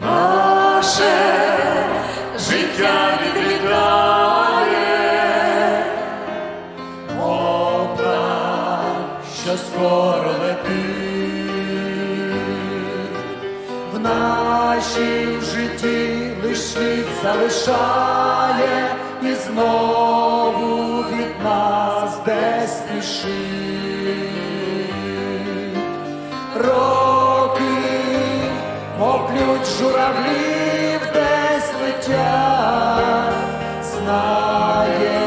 наше життя відлітає, Мовка, що скоро летить, в нашій житті лишить, залишає і знову від нас десь спішить. Поплють журавлів десь летять, знає.